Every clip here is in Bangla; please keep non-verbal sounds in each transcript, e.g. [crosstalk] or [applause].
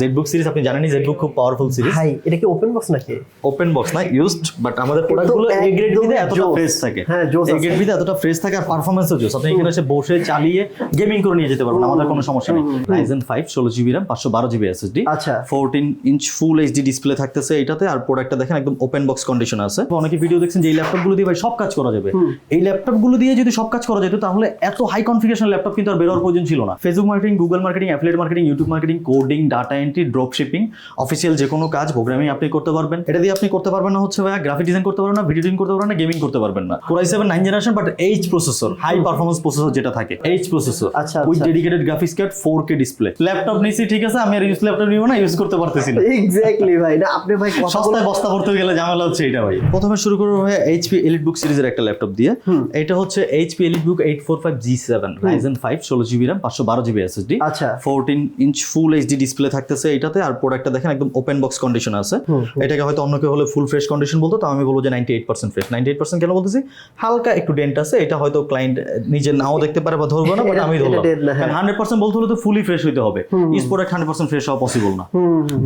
জেডবুক সিরিজ আপনি জানেনই জেডবুক খুব পাওয়ারফুল সিরিজ ভাই এটা কি ওপেন বক্স নাকি? ওপেন বক্স না ইউজড বাট আমাদের প্রোডাক্টগুলো এ গ্রেড এতটা ফ্রেশ থাকে। হ্যাঁ, জোস এ গ্রেড এতটা ফ্রেশ থাকে আর পারফরম্যান্সও জোস। আপনি এখানে এসে বসে চালিয়ে গেমিং করে নিয়ে যেতে পারবেন আমাদের কোনো সমস্যা নেই। রাইজেন ফাইভ ষোলো জিবি র্যাম পাঁচশো বারো জিবি এসএসডি আচ্ছা। Fourteen inch full HD display থাকতেছে এটাতে আর প্রোডাক্টটা দেখেন একদম ওপেন বক্স কন্ডিশন আছে। অনেকে ভিডিও দেখছেন যে এই ল্যাপটপগুলো দিয়ে ভাই সব কাজ করা যাবে। এই ল্যাপটপগুলো দিয়ে যদি সব কাজ করা যেত তাহলে এত হাই কনফিগারেশন ল্যাপটপ কিন্তু আর বেরোর প্রয়োজন ছিল না। Facebook marketing Google marketing affiliate marketing YouTube marketing coding data entry drop shipping official যে কোনো কাজ প্রোগ্রামিং আপনি করতে পারবেন। এটা দিয়ে আপনি করতে পারবেন না হচ্ছে ভাইয়া গ্রাফিক ডিজাইন করতে পারবেন না ভিডিও ডিজাইন করতে পারবেন না গেমিং করতে পারবেন না। Core i seven nine generation but H processor high performance processor যেটা থাকে এইচ প্রসেসর আচ্ছা, with. Dedicated graphics card four K display laptop নিছি ঠিক আছে আমি আর ইউজ ল্যাপটপ নিব না ইউজ করতে পারতেছি না। এক্স্যাক্টলি ভাই না আপনি ভাই সস্তায় বস্তা ভরতে গেলে ঝামেলা হচ্ছে এটা ভাই। প্রথমে শুরু করব ভাই এইচপি এলিট বুক সিরিজের একটা ল্যাপটপ দিয়ে। এটা হচ্ছে HP EliteBook eight four five G seven Ryzen five ষোলো জিবি র্যাম পাঁচশো বারো জিবি এসএসডি আচ্ছা। Fourteen inch full HD display থাকতেছে এটাতে আর প্রোডাক্টটা দেখেন একদম ওপেন বক্স কন্ডিশন আছে। এটাকে হয়তো অন্য কেউ হলে ফুল ফ্রেশ কন্ডিশন বলতো তো আমি বলব যে ninety eight percent fresh ninety eight percent কেন বলতেছি? হালকা একটু ডেন্ট আছে এটা হয়তো ক্লায়েন্ট নিজে নাও দেখতে পারে বা ধরবো না বাট আমি ধরলাম। হ্যাঁ। হান্ড্রেড পার্সেন্ট বলতে হলে তো ফুলি ফ্রেশ হইতে হবে। ইস প্রোডাক্ট হান্ড্রেড পার্সেন্ট ফ্রেশ হওয়া পসিবল না।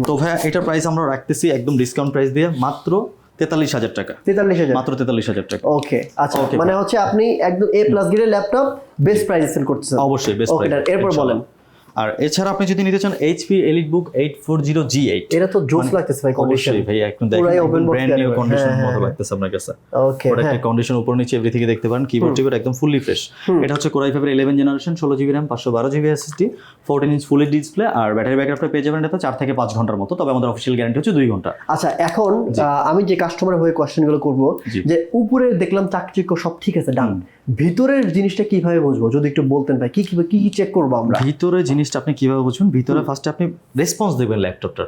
তো ভাই এটার প্রাইস আমরা রাখতেছি একদম ডিসকাউন্ট প্রাইস দিয়ে মাত্র তেতাল্লিশ হাজার টাকা। তেতাল্লিশ হাজার। মাত্র তেতাল্লিশ হাজার টাকা। ওকে আচ্ছা মানে হচ্ছে আপনি একদম এ প্লাস গ্রেডের ল্যাপটপ বেস্ট প্রাইসে সেল করতেছেন। অবশ্যই বেস্ট done. এরপর বলেন। আর এছাড়া আপনি যদি নিতে চান HP EliteBook eight four zero G eight এটা তো জোস লাগতেছে ভাই কন্ডিশন অবশ্যই ভাই একদম দেখেন ব্র্যান্ড নিউ কন্ডিশন মতো হ্যাঁ, লাগতেছে আপনার কাছে। ওকে প্রোডাক্টের কন্ডিশন উপর নিচে এভরিথিং দেখতে পারেন কিবোর্ড টিবোর্ড একদম ফুললি ফ্রেশ এটা হচ্ছে কোরাই ফাইভের ইলেভেন জেনারেশন ষোলো জিবি র্যাম পাঁচশো বারো GB SSD fourteen inch full display আর ব্যাটারি ব্যাকআপটা পেয়ে যাবেন এটা চার থেকে পাঁচ ঘণ্টার মতো তবে আমাদের অফিসিয়াল গ্যারান্টি হচ্ছে দুই ঘণ্টা। আচ্ছা এখন আমি যে কাস্টমার হয়ে কোশ্চেনগুলো করব। যে উপরে দেখলাম চাকচিক্য সব ঠিক আছে ডান ভিতরের জিনিসটা কীভাবে বুঝব? যদি একটু বলতেন ভাই কি কি কি কি চেক করব আমরা? ভিতরে জিনিসটা আপনি কীভাবে বুঝবেন? ভিতরে ফার্স্টে আপনি রেসপন্স দেখবেন ল্যাপটপটার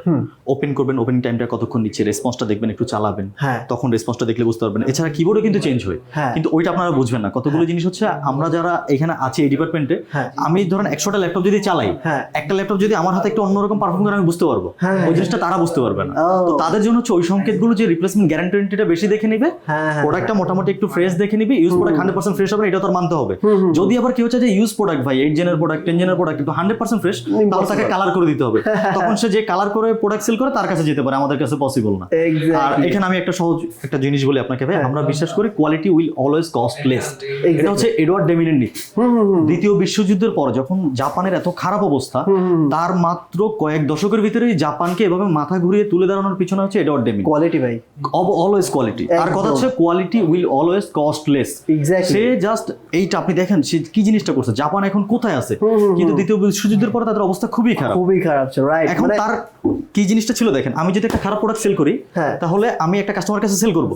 ওপেন করবেন ওপেনিং টাইমটা কতক্ষণ নিচ্ছে রেসপন্সটা দেখবেন একটু চালাবেন। হ্যাঁ। তখন রেসপন্সটা দেখলে বুঝতে পারবেন। এছাড়া কিবোর্ডও কিন্তু চেঞ্জ হয়। হ্যাঁ। কিন্তু ওইটা আপনারা বুঝবেন না। কতগুলো জিনিস হচ্ছে আমরা যারা এখানে আছি এই ডিপার্টমেন্টে হ্যাঁ। আমি ধরেন একশোটা ল্যাপটপ যদি চালাই হ্যাঁ। একটা ল্যাপটপ যদি আমার হাতে একটু অন্যরকম পারফর্ম করে আমি বুঝতে পারব। হ্যাঁ, ওই জিনিসটা তারা বুঝতে পারবে না। তো তাদের জন্য হচ্ছে ওই সংকেতগুলো যে রিপ্লেসমেন্ট গ্যারান্টিটা বেশি দেখে নিবে হ্যাঁ, হ্যাঁ, প্রোডাক্টটা মোটামুটি একটু ফ্রেশ দেখে নিবে use product hundred percent fresh হবে না, এটা মানতে হবে। যদি আবার কি হচ্ছে যে ইউজ প্রোডাক্ট ভাই এইট জেনের প্রোডাক্ট টেন জেনের প্রোডাক্ট কিন্তু হান্ড্রেড পার্সেন্ট ফ্রেশ তাহলে তাকে কালার করে দিতে হবে। [laughs] তখন সে যে কালার করে প্রোডাক্ট সেল করে তার কাছে যেতে পারে আমাদের কাছে পসিবল না। আর এখানে আমি একটা সহজ একটা জিনিস বলি আপনাকে ভাই আমরা বিশ্বাস করি quality will always cost less এটা হচ্ছে এডওয়ার্ড ডেমিনের নীতি দ্বিতীয় বিশ্বযুদ্ধের পর যখন জাপানের এত খারাপ অবস্থা তার মাত্র কয়েক দশকের ভিতরেই জাপানকে এভাবে মাথা ঘুরিয়ে তুলে দাঁড়ানোর পিছনে হচ্ছে এডওয়ার্ড ডেমিন কোয়ালিটি ভাই। অলওয়েজ কোয়ালিটি তার কথা হচ্ছে quality will always cost less Exactly. সে জাস্ট এইটা আপনি দেখেন সে কি জিনিসটা করছে? জাপান এখন কোথায় আছে? কিন্তু দ্বিতীয় বিশ্বযুদ্ধের পরে তাদের অবস্থা খুবই খারাপ। খুবই খারাপ ছিল রাইট এখন মানে তার কি জিনিসটা ছিল দেখেন আমি যদি একটা খারাপ প্রোডাক্ট সেল করি হ্যাঁ। তাহলে আমি একটা কাস্টমার কাছে সেল করব।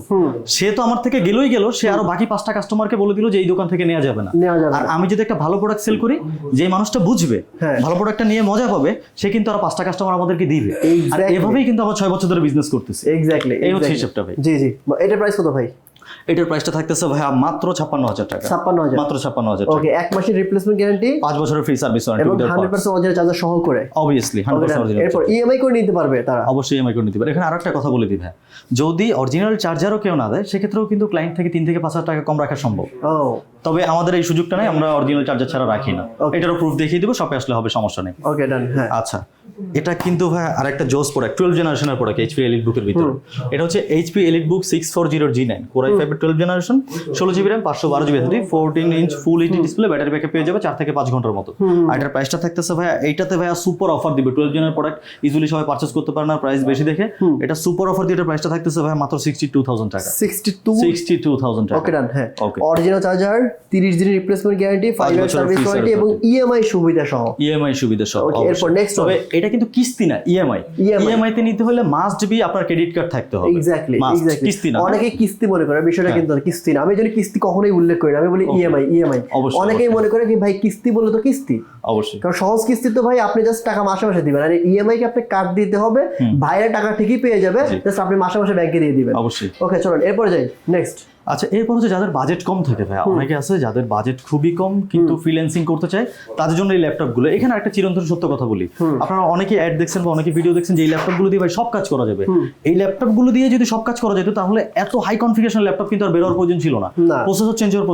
সে তো আমার থেকে গেলই গেল সে আরও বাকি পাঁচটা কাস্টমারকে বলে দিল যে এই দোকান থেকে নেওয়া যাবে না। আর আমি যদি একটা ভালো প্রোডাক্ট সেল করি যে মানুষটা বুঝবে হ্যাঁ। ভালো প্রোডাক্টটা নিয়ে মজা পাবে সে কিন্তু আর পাঁচটা কাস্টমার আমাদেরকে দিবে। আর এভাবেই কিন্তু আমরা ছয় বছর ধরে বিজনেস করতেছি। এক্স্যাক্টলি এই হচ্ছে হিসাবটা ভাই। জি জি। এটা প্রাইস কত ভাই? এটার প্রাইসটা থাকতেছে ভাইয়া মাত্র ছাপ্পান্ন হাজার টাকা। ছাপ্পান্ন হাজার। মাত্র ছাপ্পান্ন হাজার ওকে এক মাসের রিপ্লেসমেন্ট গ্যারান্টি পাঁচ বছরের ফ্রি সার্ভিস এবং হান্ড্রেড পার্সেন্ট অরিজিনাল চার্জার সহ করে। Obviously hundred. পার্সেন্ট এরপর ইএমআই করে নিতে পারবে তারা। অবশ্যই এমআই করে নিতে পারে এখানে আরও একটা কথা বলে দিই ভাই যদি অরিজিনাল চার্জারও কেউ না দেয় সেক্ষেত্রেও কিন্তু ক্লায়েন্ট থেকে তিন থেকে পাঁচ হাজার টাকা কম রাখা সম্ভব। ও। তবে আমাদের এই সুযোগটা নেই আমরা অরিজিনাল চার্জার ছাড়া রাখি না। এটারও প্রুফ দেখিয়ে দিব শপে আসলে হবে সমস্যা নেই। ওকে ডান হ্যাঁ। আচ্ছা। এটা কিন্তু ভাই আরেকটা জোস প্রোডাক্ট টুয়েলভ জেনারেশনের প্রোডাক্ট এইচপি এলিট বুকের ভিতরে। এটা হচ্ছে HP EliteBook six four zero G nine core i ফাইভের টুয়েলভ জেনারেশন ষোলো জিবি র্যাম পাঁচশো বারো GB SD fourteen inch full HD display battery backup পেয়ে যাবে চার থেকে পাঁচ ঘণ্টার মতো। আর এটার প্রাইসটা থাকতেছে ভাই এইটাতে ভাইয়া সুপার অফার দিবে টুয়েলভ জেনের প্রোডাক্ট ইজিলি সবাই পারচেস করতে পারে না প্রাইস বেশি দেখে। এটা সুপার অফার দিয়ে প্রাইসটা থাকতেছে ভাই মাত্র সিক্সটি টু থাউজেন্ড টাকা। Sixty two sixty two thousand টাকা। ওকে ডান হ্যাঁ। Okay. অরিজিনাল চার্জার তিরিশ দিনের replacement guarantee five year service warranty এবং ইএমআই সুবিধা সহ ইএমআই সুবিধা সহ এরপর next তবে এটা কিন্তু কিস্তি না ইএমআই ইএমআই তে নিতে হলে মাস্ট বি আপনার ক্রেডিট কার্ড থাকতে হবে। এক্স্যাক্টলি এক্স্যাক্টলি কিস্তি না। হ্যাঁ। অনেকে কিস্তি মনে করে বিষয়টা কিন্তু না, কিস্তি না। আমি যদি কিস্তি কখনোই উল্লেখ করি না আমি বলি ইএমআই ইএমআই অবশ্যই, অনেকেই মনে করে কি ভাই কিস্তি বলে তো কিস্তি? অবশ্যই। কারণ সহজ কিস্তি তো ভাই আপনি জাস্ট টাকা মাসে মাসে দিবেন। আর ইএমআই কে আপনি কার্ড দিতে হবে ভাইয়ের টাকা ঠিকই পেয়ে যাবে জাস্ট আপনি মাসে মাসে ব্যাংকে দিয়ে দিবেন। অবশ্যই। ওকে চলুন এরপরে যাই নেক্সট আচ্ছা এরপর হচ্ছে যাদের বাজেট কম থাকে ভাই অনেকে আছে যাদের বাজেট খুবই কম কিন্তু ফ্রিল্যান্সিং করতে চায় তাদের জন্য এই ল্যাপটপগুলো এখানে একটা চিরন্তন সত্য কথা বলি। আপনারা অনেকে অ্যাড দেখছেন বা অনেকে ভিডিও দেখছেন যে এই ল্যাপটপগুলো দিয়ে ভাই সব কাজ করা যাবে। এই ল্যাপটপগুলো দিয়ে যদি সব কাজ করা যেত তাহলে এত হাই কনফিগারেশন ল্যাপটপ কিন্তু আর বেরোয়ার প্রয়োজন ছিল না। না। প্রসেসর চেঞ্জ হওয়ার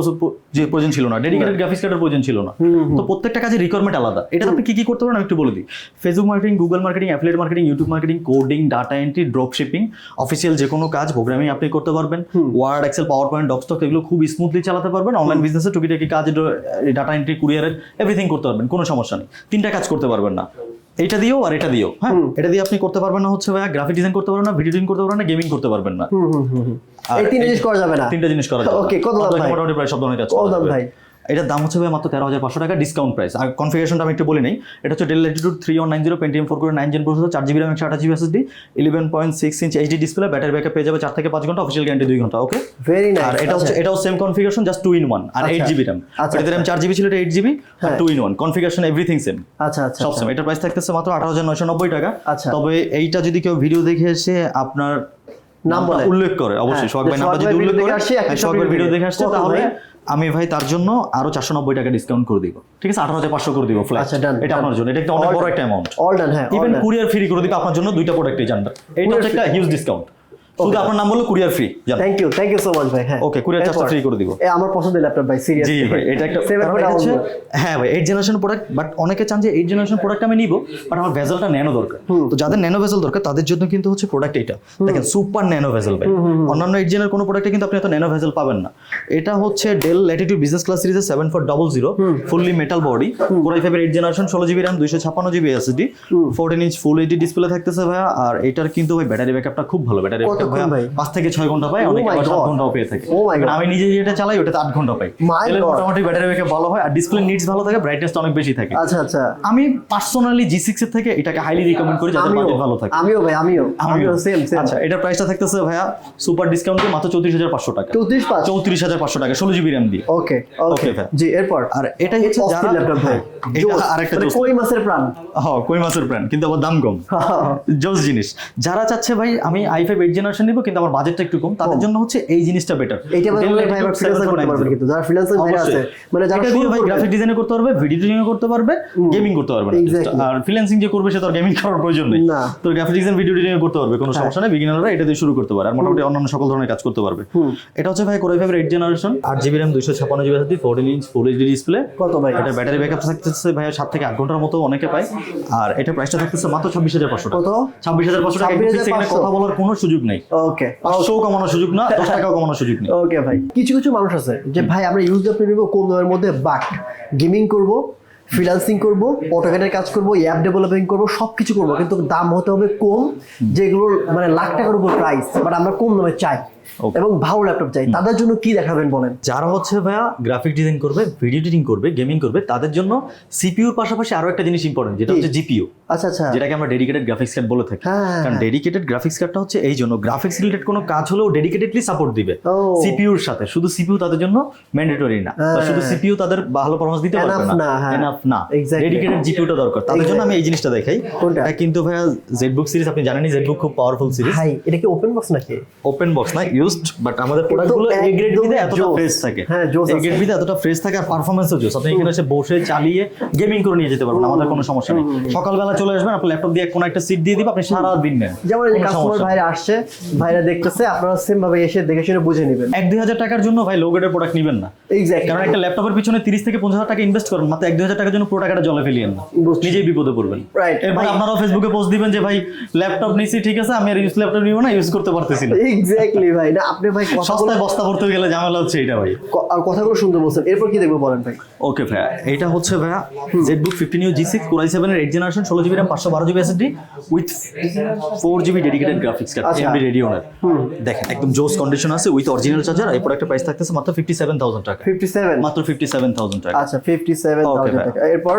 যে প্রয়োজন ছিল না। ডেডিকেটেড গ্রাফিক্স কার্ডের প্রয়োজন ছিল না। তো প্রত্যেকটা কাজের রিকোয়ারমেন্ট আলাদা। এটা আপনি কি কি করতে পারেন আমি একটু বলে দিই। Facebook marketing Google marketing affiliate marketing YouTube marketing coding data entry drop shipping official যে কোনো কাজ প্রোগ্রামিং আপনি করতে পারবেন। ওয়ার্ড এক্সেল পাওয়ার পয়েন্ট ডকস্টক এগুলো খুব স্মুথলি চালাতে পারবেন। অনলাইন বিজনেসে টুকিটাকি কাজ ডাটা এন্ট্রি কুরিয়ারের এভরিথিং করতে পারবেন কোনো সমস্যা নেই। তিনটা কাজ করতে পারবেন না। এটা দিয়েও আর এটা দিয়েও হ্যাঁ? এটা দিয়ে আপনি করতে পারবেন না হচ্ছে ভাইয়া গ্রাফিক ডিজাইন করতে পারবেন না ভিডিও ডিজাইন করতে পারবেন না গেমিং করতে পারবেন না। এই তিনটা জিনিস করা যাবে না। তিনটা জিনিস করা যাবে ওকে কত দাম ভাই? মোটামুটি প্রায় সব ধরনের কাজ কত দাম ভাই? এটার দাম হচ্ছে ভাই মাত্র তেরো হাজার পাঁচশো টাকা ডিসকাউন্ট প্রাইস আর কনফিগারেশনটা আমি একটু বলি নেই এটা হচ্ছে Dell Latitude three one nine zero Pentium four করে নাইন জেন প্রসেসর চার জিবি র্যাম একশো আঠাশ GB SSD eleven point six inch HD display battery backup পেয়ে যাবে চার থেকে পাঁচ ঘণ্টা অফিসিয়াল গ্যারান্টি দুই ঘণ্টা ওকে ভেরি নাইস আর এটা হচ্ছে এটাও same configuration just two in one R eight আচ্ছা। জিবি র্যাম আচ্ছা, এটাতে র্যাম চার জিবি ছিল এটা eight GB R. Two in one configuration everything same আচ্ছা আচ্ছা সব সেম এটার প্রাইস থাকতেছে মাত্র আঠারো হাজার নয়শো নব্বই টাকা আচ্ছা। তবে এইটা যদি কেউ ভিডিও দেখে এসে আপনার নাম। উল্লেখ করে অবশ্যই হ্যাঁ, সোহাগ ভাই নামটা যদি উল্লেখ করে সোহাগ ভিডিও দেখে। আসছে তাহলে? আমি ভাই তার জন্য আরও চারশো নব্বই টাকা ডিসকাউন্ট করে দিব। ঠিক আছে? আঠারো হাজার পাঁচশো করে দিব ফ্ল্যাট আচ্ছা, এটা আপনার জন্য। এটা একটা অনেক বড় একটা অ্যামাউন্ট অল ডান হ্যাঁ ইভেন কুরিয়ার ফ্রি করে দিবে আপনার জন্য দুইটা প্রোডাক্ট জানবেন এটা হচ্ছে একটা হিউজ ডিসকাউন্ট শুধু আপনার নাম বলল courier free thank you thank you so much ভাই হ্যাঁ। Okay, courier charge টা এরপর? free করে দিব। এ আমার ল্যাপটপ ভাই সিরিয়াস জি ভাই এটা একটা হচ্ছে হ্যাঁ ভাই এইট জেনারেশন প্রোডাক্ট বাট অনেকে চান যে এইট জেনারেশন প্রোডাক্ট আমি নিব বাট আমার ভেজেলটা ন্যানো দরকার। তো যাদের ন্যানো ভেজেল দরকার তাদের জন্য কিন্তু হচ্ছে প্রোডাক্ট এটা। দেখেন সুপার ন্যানো ভেজেল ভাই। অন্যান্য এইট জেনের কোনো প্রোডাক্টে কিন্তু আপনি এত ন্যানো ভেজেল পাবেন না। এটা হচ্ছে ডেল ল্যাটিটিউড বিজনেস ক্লাস সিরিজের seven four double zero fully metal body ফাইভের এইট জেনারেশন ষোলো জিবি র্যাম দুইশো ছাপ্পান্ন GB SSD fourteen inch full HD display থাকতেছে ভাইয়া। আর এটার কিন্তু ভাই ব্যাটারি ব্যাকআপটা খুব ভালো ব্যাটারি ব্যাকআপ কতক্ষণ ভাই? পাঁচ থেকে ছয় ঘণ্টা Oh অনেকে God. ঘন্টাও পেয়ে থাকে। Oh God. আমি নিজে যেটা চালাই ওটাতে আট ঘণ্টা পাই. মোটামুটি ব্যাটারি ব্যাকআপ ভালো হয় আর ডিসপ্লে নিডস ভালো থাকে ব্রাইটনেসটা অনেক বেশি থাকে। আচ্ছা আচ্ছা। আমি পার্সোনালি জি সিক্স এর থেকে এটাকে হাইলি রিকমেন্ড করি আমিও। বাজেট ভালো থাকে। আমিও ভাই আমিও। আমিও। সেম সেম আচ্ছা এটার প্রাইসটা থাকতেছে ভাইয়া সুপার ডিসকাউন্টে মাত্র চৌত্রিশ হাজার পাঁচশো টাকা। চৌত্রিশ চৌত্রিশ হাজার পাঁচশো টাকা ষোলো জিবি র্যাম দিয়ে। ওকে ওকে জি এরপর? আর এটাই হচ্ছে যারা ল্যাপটপ ভাই। হ্যাঁ। আরেকটা মানে কই মাসের প্রাণ? হ্যাঁ কই মাছের কিন্তু আবার দাম কম। [laughs] জোস জিনিস। যারা চাচ্ছে ভাই আমি আই ফাইভ এইট জেনারেশন নিবো কিন্তু আমার বাজেটটা একটু কম। তাদের জন্য হচ্ছে এই জিনিসটা বেটার এইটা মানে ভাই ফ্রিল্যান্সার করতে পারবেন কিন্তু যারা ফ্রিল্যান্সার ভাই আছে মানে যারা দিয়ে ভাই গ্রাফিক ডিজাইন করতে পারবে ভিডিও ডিজাইন করতে পারবে গেমিং করতে পারবে না। আর ফ্রিল্যান্সিং যে করবে সে তো গেমিং করার প্রয়োজন নেই। তো গ্রাফিক ডিজাইন ভিডিও ডিজাইন করতে পারবে কোনো হ্যাঁ। সমস্যা নেই। বিগিনাররা এটা দিয়ে শুরু করতে পারে আর মোটামুটি অন্যান্য সকল ধরনের কাজ করতে পারবে। এটা হচ্ছে ভাই কোরাই ফাইভের এইট জেনারেশন আট জিবি র্যাম দুইশো ছাপান্ন GB SSD fourteen inch full HD display কত ভাই? এটা ব্যাটারি ব্যাকআপ থাকতেছে ভাই সাত থেকে আট ঘণ্টার মতো অনেকে পায়। আর এটা প্রাইসটা থাকতেছে মাত্র ছাব্বিশ হাজার পাঁচশো টাকা। কত? ছাব্বিশ হাজার পাঁচশো টাকা 26,500 সেখানে কথা বলার কোনো সুযোগ নেই ওকে পাঁচশো কমানোর সুযোগ না দশ টাকাও কমানোর সুযোগ নেই। ওকে ভাই। কিছু কিছু মানুষ আছে যে ভাই আমরা ইউজ অ্যাপ নিব কোন দামের মধ্যে বাট গেমিং করব ফ্রিলান্সিং করব অটোকেটের কাজ করব অ্যাপ ডেভেলপিং করব সব কিছু করব কিন্তু দাম হতে হবে কম যেগুলোর মানে লাখ টাকার উপর প্রাইস বাট আমরা কম দামে চাই. এবং ভালো ল্যাপটপ চাই। তাদের জন্য কি দেখাবেন বলেন? যারা হচ্ছে ভাইয়া গ্রাফিক ডিজাইন করবে ভিডিও এডিটিং করবে গেমিং করবে তাদের জন্য সিপিইউর পাশাপাশি আরও একটা জিনিস ইম্পর্টেন্ট যেটা হচ্ছে জিপিইউ আচ্ছা আচ্ছা। যেটাকে আমরা ডেডিকেটেড গ্রাফিক্স কার্ড বলে থাকি। হ্যাঁ, কারণ হ্যাঁ। ডেডিকেটেড গ্রাফিক্স কার্ডটা হচ্ছে এই জন্য গ্রাফিক্স রিলেটেড কোনো কাজ হলেও ডেডিকেটেডলি সাপোর্ট দিবে। সিপিইউর সাথে। শুধু সিপিইউ তাদের জন্য ম্যান্ডেটরি না। বা হ্যাঁ। শুধু সিপিইউ তাদের ভালো পারফরমেন্স দিতে পারবে না। না। এনাফ না. ডেডিকেটেড জিপিইউটা দরকার। তাদের জন্য আমি এই জিনিসটা দেখাই। এটা কিন্তু ভাইয়া জেডবুক সিরিজ আপনি জানেনই জেডবুক খুব পাওয়ারফুল সিরিজ ভাই এটা কি ওপেন বক্স নাকি? ওপেন বক্স না ইউজড বাট আমাদের প্রোডাক্টগুলো এ গ্রেড এতটা ফ্রেশ থাকে। হ্যাঁ, এ গ্রেড এতটা ফ্রেশ থাকে আর পারফরমেন্সও জোস। আপনি এখানে এসে বসে চালিয়ে গেমিং করে নিয়ে যেতে পারবেন আমাদের কোনো সমস্যা নেই। সকালবেলা চলে আসবেন আপনার ল্যাপটপ দিয়ে কোনো একটা সিট দিয়ে দিবে আপনি সারা দিন নেন। যেমন এই কাস্টমার ভাইরা আসছে ভাইরা দেখতেছে আপনারা সেম ভাবে এসে দেখে শুনে বুঝে নেবেন। এক দুই হাজার টাকার জন্য ভাই লো গ্রেডের প্রোডাক্ট নেবেন না। এক্স্যাক্টলি কারণ একটা ল্যাপটপের পিছনে তিরিশ থেকে পঞ্চাশ হাজার টাকা ইনভেস্ট করেন মাত্র এক দুই হাজার টাকার জন্য পুরো টাকাটা জলে ফেলিয়েন না। নিজেই বিপদে পড়বেন। Right. এরপর আপনারাও ফেসবুকে পোস্ট দিবেন যে ভাই ল্যাপটপ নিছি ঠিক আছে আমি আর ইউজ ল্যাপটপ নিব না ইউজ করতে পারতেছি না। এক্স্যাক্টলি ভাই। না আপনি ভাই সস্তায় বস্তা ভরতে গেলে ঝামেলা হচ্ছে এটা ভাই। আর কথাগুলো সুন্দর বলছেন। এরপর কি দেখব বলেন ভাই? ওকে ভাইয়া এটা হচ্ছে ভাইয়া ZBook fifteen U G six core i সেভেনের এইট জেনারেশন ষোলো জিবি র্যাম পাঁচশো বারো GB SSD with four GB dedicated graphics card. MB রেডিওনার দেখেন একদম জোস কন্ডিশন আছে উইথ অরিজিনাল চার্জার এই প্রোডাক্টের প্রাইস থাকতেছে মাত্র ফিফটি সেভেন থাউজেন্ড টাকা। ফিফটি সেভেন মাত্র ফিফটি সেভেন থাউজেন্ড টাকা। আচ্ছা ফিফটি সেভেন ভাই। টাকা। এরপর?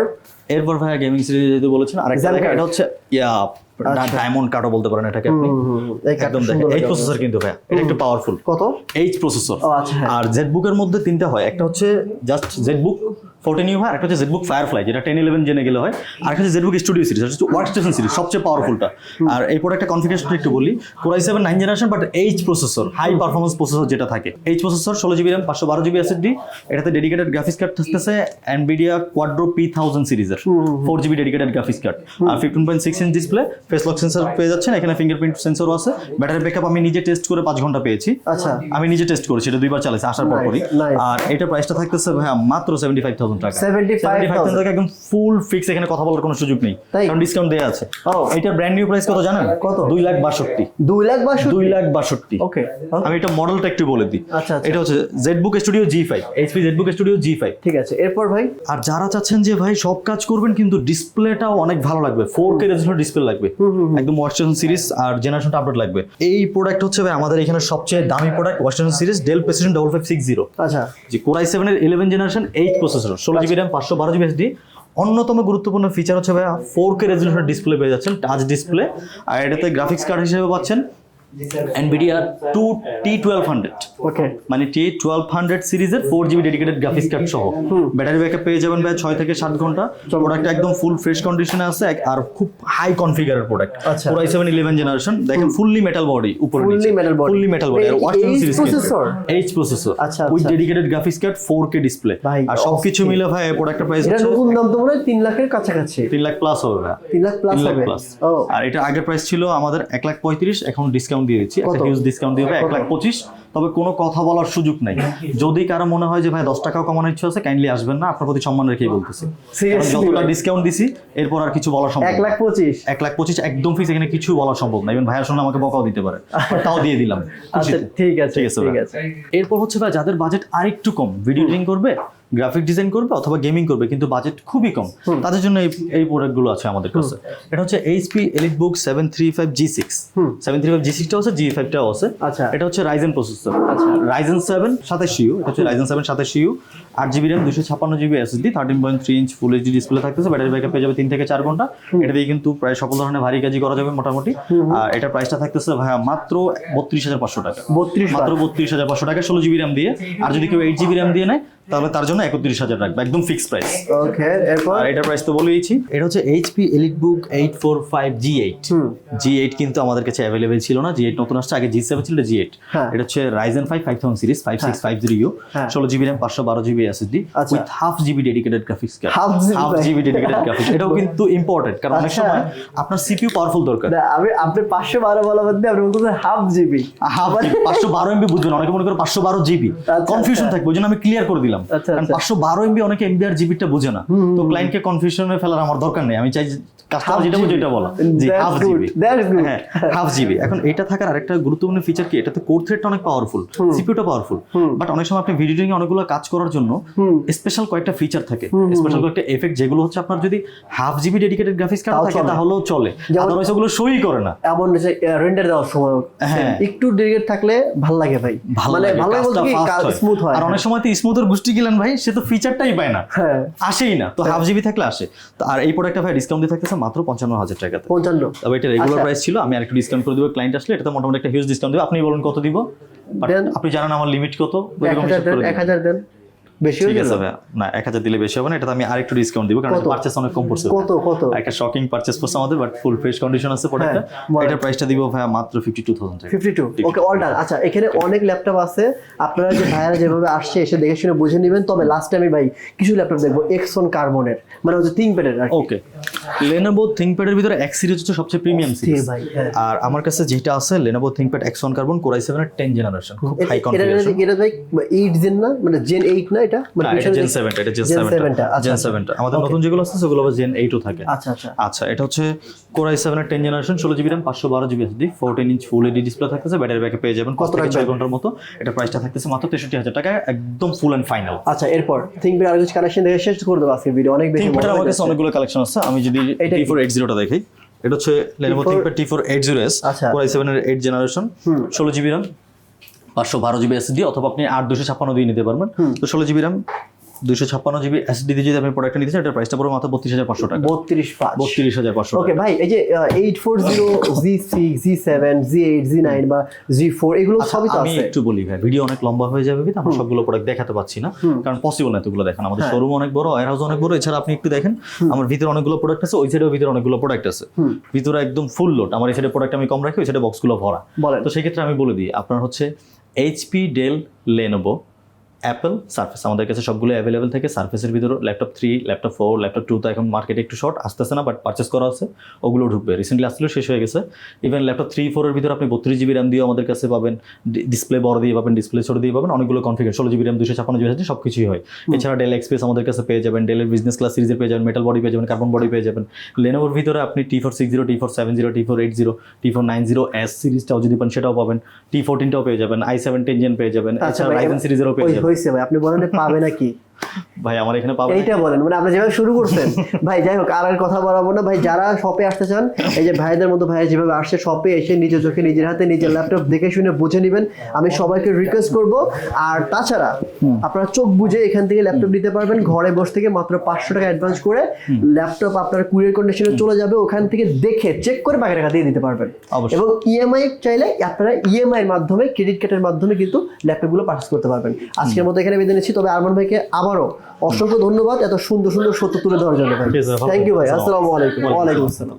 এরপর ভাইয়া গেমিং সিরিজ যদি বলেছেন আরেকটা? এটা হচ্ছে ইয়া ডায়মন্ড কাটো বলতে পারেন এটাকে আপনি। একদম দেখেন। সুন্দর এই প্রসেসর কিন্তু ভাইয়া এটা একটু পাওয়ারফুল কত? এইচ প্রসেসর ও, আচ্ছা, হ্যাঁ। আর জেড বুকের মধ্যে তিনটা হয়। একটা হচ্ছে just Z book fourteen U হয় একটা হচ্ছে জেটবুক ফায়ারফ্লাই যেটা টেন ইলেভেন জেনে গেলে হয় আর একটা হচ্ছে জেটবুক স্টুডিও সিরিজ হচ্ছে ওয়ার্ক স্টেশন সিরিজ সবচেয়ে পাওয়ারফুলটা আর এই প্রোডাক্টটা কনফিগারেশনটা একটু বলি core i seven nine generation but H processor high performance processor যেটা থাকে। এইচ প্রসেসর ষোলো জিবি র্যাম পাঁচশো বারো জিবি এসএসডি এটাতে ডেডিকেটেড গ্রাফিক্স কার্ড থাকতেছে অ্যানভিডিয়া কোয়াড্রো পি থাউজেন্ড সিরিজের four GB dedicated graphics card আর fifteen point six inch display face lock sensor পেয়ে যাচ্ছেন এখানে ফিঙ্গারপ্রিন্ট সেন্সরও আছে। ব্যাটারি ব্যাকআপ আমি নিজে টেস্ট করে পাঁচ ঘণ্টা পেয়েছি। আচ্ছা। আমি নিজে টেস্ট করেছি এটা দুইবার চালাইছি আসার পর পরই. আর এটা প্রাইসটা থাকতেছে ভাইয়া মাত্র সেভেন্টি ফাইভ থাউজেন্ড টাকা। 75,000 টাকা একদম ফুল ফিক্স এখানে কথা বলার কোনো সুযোগ নেই? কারণ ডিসকাউন্ট দেওয়া আছে। ও। এটার ব্র্যান্ড নিউ প্রাইস কত জানেন? কত? দুই লাখ বাষট্টি। দুই লাখ বাষট্টি? দুই লাখ বাষট্টি। ওকে। আমি এটা মডেলটা একটু বলে দিই। আচ্ছা, আচ্ছা। এটা হচ্ছে ZBook Studio G five HP ZBook Studio G five ঠিক আছে। এরপর ভাই? আর যারা চাচ্ছেন যে ভাই সব কাজ করবেন কিন্তু ডিসপ্লেটাও অনেক ভালো লাগবে। ফোর কে রেজলিউশন ডিসপ্লে লাগবে। একদম ওয়ার্কস্টেশন সিরিজ আর জেনারেশনটা আপডেট লাগবে। এই প্রোডাক্ট হচ্ছে ভাই আমাদের এখানে সবচেয়ে দামি product workstation series Dell Precision double five six zero আচ্ছা। যে কোরাই সেভেনের ইলেভেন জেনারেশন এইট প্রসেসর ষোলো জিবি র্যাম পাঁচশো বারো জিবি এসডি অন্যতম গুরুত্বপূর্ণ ফিচার হচ্ছে ভাইয়া ফোর কে রেজলিউশন ডিসপ্লে পেয়ে যাচ্ছেন টাচ ডিসপ্লে আর এটাতে গ্রাফিক্স কার্ড হিসেবে পাচ্ছেন। টি টুয়েলভ হান্ড্রেড ওকে মানে টি টুয়েলভ হান্ড্রেড সিরিজের four GB dedicated graphics card সহ। ব্যাটারি ব্যাকআপ পেয়ে যাবেন ভাই ছয় থেকে সাত ঘণ্টা। প্রোডাক্ট একদম ফুল ফ্রেশ কন্ডিশনে আছে আর খুব হাই কনফিগারের প্রোডাক্ট আচ্ছা। Core i seven eleven generation দেখেন ফুললি মেটাল বডি উপরে। ফুললি মেটাল বডি আর সিরিজ প্রসেসর আচ্ছা, উইথ আচ্ছা। Dedicated graphics card four K display আর সবকিছু। মিলে ভাই প্রোডাক্টের প্রাইস এটা হচ্ছে নতুন দাম তো মনে হয় তিন লাখের কাছাকাছি। তিন লাখ প্লাস হবে ভাই। লাখ প্লাস হবে। আর এটা আগের প্রাইস ছিল আমাদের এক লাখ পঁয়ত্রিশ এখন ডিসকাউন্ট দিয়ে দিচ্ছি একটা হিউজ ডিসকাউন্ট দিয়ে এক লাখ পঁচিশ। তবে কোনো কথা বলার সুযোগ নাই। যদি কারও মনে হয় যে ভাই দশ টাকাও কমানোর ইচ্ছা আছে কাইন্ডলি আসবেন না আপনার প্রতি সম্মান রেখেই বলতেছি। যতটা ডিসকাউন্ট দিছি এরপর আর কিছু বলা সম্ভব এক লাখ পঁচিশ? এক লাখ পঁচিশ একদম ফিক্স এখানে কিছু বলা সম্ভব না। ইভেন ভাইয়ার সঙ্গে আমাকে বকাও দিতে পারে। তাও দিয়ে দিলাম। আচ্ছা ঠিক আছে ঠিক আছে এরপর হচ্ছে ভাই যাদের বাজেট আরেকটু কম ভিডিও করবে গ্রাফিক ডিজাইন করবে অথবা গেমিং করবে কিন্তু বাজেট খুবই কম। তাদের জন্য এই এই প্রোডাক্টগুলো আছে আমাদের কাছে। এটা হচ্ছে HP elite book seven three five G six seven three five G সিক্সটাও আছে জি ফাইভটাও আছে। আচ্ছা। এটা হচ্ছে রাইজেন প্রসেসর আচ্ছা। রাইজেন সেভেন সাতাশ ইউ এটা হচ্ছে রাইজেন সেভেন সাতাশ ইউ আট জিবি র্যাম দুশো ছাপ্পান্ন GB SSD thirteen point three inch full HD display থাকতেছে ব্যাটারি ব্যাকআপ পেয়ে যাবে তিন থেকে চার ঘণ্টা। এটা দিয়ে কিন্তু প্রায় সকল ধরনের ভারী কাজই করা যাবে মোটামুটি। আর এটার প্রাইসটা থাকতেছে ভাইয়া মাত্র বত্রিশ হাজার পাঁচশো টাকা। বত্রিশ মাত্র বত্রিশ হাজার পাঁচশো টাকা ষোলো জিবি র্যাম দিয়ে। আর যদি কেউ এইট জিবি র্যাম দিয়ে নেয় তাহলে তার জন্য একত্রিশ হাজার রাখবে একদম ফিক্স প্রাইস ওকে এরপর আর এটার প্রাইস তো বলেইছি এটা হচ্ছে HP elite book eight four five G eight G eight কিন্তু আমাদের কাছে অ্যাভেলেবেল ছিল না জি এইট নতুন আসছে আগে জি সেভেন ছিল জি এইট হ্যাঁ। এটা হচ্ছে Ryzen five five thousand series five six five zero U. ষোলো জিবি র্যাম পাঁচশো বারো জিবি এসএসডি আচ্ছা। With half GB dedicated graphics card half. GB dedicated graphics এটাও কিন্তু ইম্পর্টেন্ট কারণ অনেক আচ্ছা। সময় আপনার সিপিইউ পাওয়ারফুল দরকার আমি আপনি পাঁচশো বারো বলা বাদ দিয়ে আপনি বলতেছেন হাফ জিবি হাফ পাঁচশো বারো এমবি বুঝবেন অনেকে মনে করে পাঁচশো বারো জিবি আচ্ছা, কনফিউশন আচ্ছা। থাকবে ওই জন্য আমি ক্লিয়ার করে দিলাম আচ্ছা, কারণ আচ্ছা। পাঁচশো বারো এমবি অনেকে এমবি আর জিবিটা বুঝে না। তো ক্লায়েন্টকে কনফিউশনে ফেলার আমার দরকার নেই। আমি চাই কাস্টমার যেটা বুঝে ওইটা বলা। জি হাফ জিবি হ্যাঁ হাফ জিবি [laughs] এখন এটা থাকার আরেকটা গুরুত্বপূর্ণ ফিচার কি? এটাতে কোর থ্রেডটা অনেক পাওয়ারফুল সিপিউটা পাওয়ারফুল বাট অনেক সময় আপনি ভিডিও অনেকগুলো কাজ করার জন্য স্পেশাল কয়েকটা ফিচার থাকে। স্পেশাল কয়েকটা এফেক্ট যেগুলো হচ্ছে আপনার যদি half GB dedicated graphics card থাকে তাহলেও চলে। আদারওয়াইজ ওগুলো সই করে না। এমন রেন্ডার দেওয়ার সময়। হ্যাঁ। একটু থাকলে ভালো লাগে ভাই। ভালো মানে লাগে, ভালো স্মুথ হয়। আর অনেক সময় তো স্মুথের গোষ্ঠী গেলেন ভাই সে তো ফিচারটাই পায় না। হ্যাঁ। আসেই না তো হাফ জিবি থাকলে আসে। তো আর এই প্রোডাক্টটা ভাই ডিসকাউন্ট দিয়ে থাকতেছে মাত্র পঞ্চান্ন হাজার টাকাতে। পঞ্চান্ন। তবে এটা রেগুলার আচ্ছা। প্রাইস ছিল আমি আরেকটু ডিসকাউন্ট করে দিব ক্লায়েন্ট আসলে এটা তো মোটামুটি একটা হিউজ ডিসকাউন্ট দেবো। আপনি বলুন কত দিব? আপনি জানেন আমার লিমিট কত এক হাজার দেন। বেশি ঠিক আছে না এক হাজার দিলে বেশি হবে না এটাতে আমি আরেকটু ডিসকাউন্ট দিব কারণ পারচেস অনেক কম পড়ছে। কত কত? একটা শকিং পারচেস করছে আমাদের বাট ফুল ফ্রেশ কন্ডিশন আছে প্রোডাক্টটা এটা প্রাইসটা দিব ভাই মাত্র fifty two thousand fifty two okay order আচ্ছা এখানে অনেক ল্যাপটপ আছে। আপনারা যে ভাইয়ারা যেভাবে আসছে এসে দেখে শুনে বুঝে নেবেন। তবে লাস্টে আমি ভাই কিছু ল্যাপটপ দেখব এক্সন কার্বনের মানে হচ্ছে তিন আর ওকে লেনোভো থিংকপ্যাডের ভিতরে এক সিরিজ হচ্ছে সবচেয়ে প্রিমিয়াম সিরিজ ভাই। আর আমার কাছে যেটা আছে Lenovo ThinkPad X one carbon core i সেভেনের টেন জেনারেশন খুব হাই কনফিগারেশন এটা ভাই এইট জেন না? মানে জেন এইট না এটা? মানে এটা জেন 7 এটা জেন Gen 7 7 আচ্ছা, জেন আচ্ছা। 7 টা। আমাদের নতুন যেগুলো আছে সেগুলো আবার জেন 8 ও থাকে। আচ্ছা আচ্ছা। আচ্ছা এটা হচ্ছে কোরাই সেভেনের টেন জেনারেশন ষোলো জিবি র্যাম পাঁচশো বারো GB SD fourteen inch full HD display থাকতেছে ব্যাটারি ব্যাকআপ পেয়ে যাবেন কত ছয় ঘণ্টার মতো। এটা প্রাইসটা থাকতেছে মাত্র তেষট্টি হাজার টাকা একদম ফুল অ্যান্ড ফাইনাল আচ্ছা এরপর থিঙ্কপ্যাড আর কিছু কানেকশন দেখে শেষ করে দেবো আজকে ভিডিও অনেক বেশি আমার কাছে অনেকগুলো কালেকশন আছে আমি যদি এটা টি কি? ফোর এইট জিরোটা দেখি এটা হচ্ছে Lenovo T4 ThinkPad T four eight zero S আচ্ছা। সেভেন এর এইট জেনারেশন ষোলো জিবি র্যাম পাঁচশো বারো জিবি এস এসডি অথবা আপনি আট দুশো ছাপ্পান্ন দিয়ে নিতে পারবেন তো ষোলো জিবি র্যাম দুইশো ছাপ্পান্ন জিবি এসডি দিয়ে যদি আপনি প্রোডাক্টটা নিতে চান এটার প্রাইসটা পড়বে মাত্র বত্রিশ হাজার পাঁচশো টাকা। বত্রিশ বত্রিশ হাজার পাঁচশো ওকে ভাই এই যে eight four zero G six G seven G eight G nine বা জি ফোর এগুলো সবই তো আচ্ছা, আমি একটু বলি ভাই ভিডিও অনেক লম্বা হয়ে যাবে কিন্তু আমরা সবগুলো প্রোডাক্ট দেখাতে পাচ্ছি না। কারণ পসিবল না এতগুলো দেখেন। আমাদের হ্যাঁ। শোরুম অনেক বড় ওয়ার হাউস অনেক বড় এছাড়া আপনি একটু দেখেন আমার ভিতরে অনেকগুলো প্রোডাক্ট আছে ওই সাইডেও ভিতরে অনেকগুলো প্রোডাক্ট আছে। ভিতরে একদম ফুল লোড আমার এই সাইডে প্রোডাক্ট আমি কম রাখি ওই সাইডে বক্সগুলো ভরা। তো সেক্ষেত্রে আমি বলে দিই আপনার হচ্ছে HP Dell Lenovo Apple Surface আমাদের কাছে সবগুলো অ্যাভেলেবেল থাকে। সার্ফেসের ভিতরে laptop three laptop four laptop two তো এখন মার্কেটে একটু শর্ট আসতেছে না বাট পারচেস করা আছে ওগুলো ঢুকবে। রিসেন্টলি আসলেও শেষ হয়ে গেছে। ইভেন ল্যাপটপ থ্রি ফোরের ভিতরে আপনি বত্রিশ জিবি র্যাম দিয়েও আমাদের কাছে পাবেন। ডিসপ্লে বড় দিয়ে পাবেন ডিসপ্লে ছোট দিয়ে পাবেন অনেকগুলো কনফিগার ষোলো জিবি র্যাম দুশো ছাপান্ন জিবি আছে সব কিছুই হয়। এছাড়া ডেল এক্সপ্রেস আমাদের কাছে পেয়ে যাবেন। ডেলের বিজনেস ক্লাস সিরিজের পেয়ে যাবেন মেটাল বডি পেয়ে যাবেন কার্বন বডি পেয়ে যাবেন। লেনোভোর ভিতরে আপনি T four six zero T four seven zero T four eight zero T four nine zero S সিরিজটাও যদি পান সেটাও পাবেন। টি ফোরটিনটাও পেয়ে যাবেন আই সেভেন টেন জেন পেয়ে যাবেন। আচ্ছা এছাড়া রাইজেন সিরিজেরও পেয়ে যাবেন। হয়েছে ভাই আপনি বলেন পাবে নাকি। ভাই আমার এখানে পাবেন এইটা বলেন মানে আপনি যেভাবে শুরু করছেন। [laughs] ভাই যাই হোক আর আর কথা বলাবো না। ভাই যারা শপে আসতে চান এই যে ভাইদের মতো ভাই যেভাবে আসছে শপে এসে নিজের চোখে নিজের হাতে নিজের ল্যাপটপ দেখে শুনে বুঝে নেবেন। আমি সবাইকে রিকোয়েস্ট করব। আর তাছাড়া আপনারা চোখ বুঝে এখান থেকে ল্যাপটপ নিতে পারবেন। ঘরে বসে থেকে মাত্র পাঁচশো টাকা অ্যাডভান্স করে ল্যাপটপ আপনার কুরিয়ার কন্ডিশনে চলে যাবে। ওখান থেকে দেখে চেক করে বাকি টাকা দিয়ে দিতে পারবেন। এবং ইএমআই চাইলে আপনারা ইএমআই এর মাধ্যমে ক্রেডিট কার্ডের মাধ্যমে কিন্তু ল্যাপটপগুলো পারচেস করতে পারবেন। আজকের মতো এখানে বেঁধে নিচ্ছি। তবে আরমান ভাইকে আবারও অসংখ্য ধন্যবাদ। এত সুন্দর সুন্দর সত্য তুলে ধরার জন্য ভাই। থ্যাংক ইউ ভাই। আসসালামু আলাইকুম। ওয়ালাইকুম আসসালাম।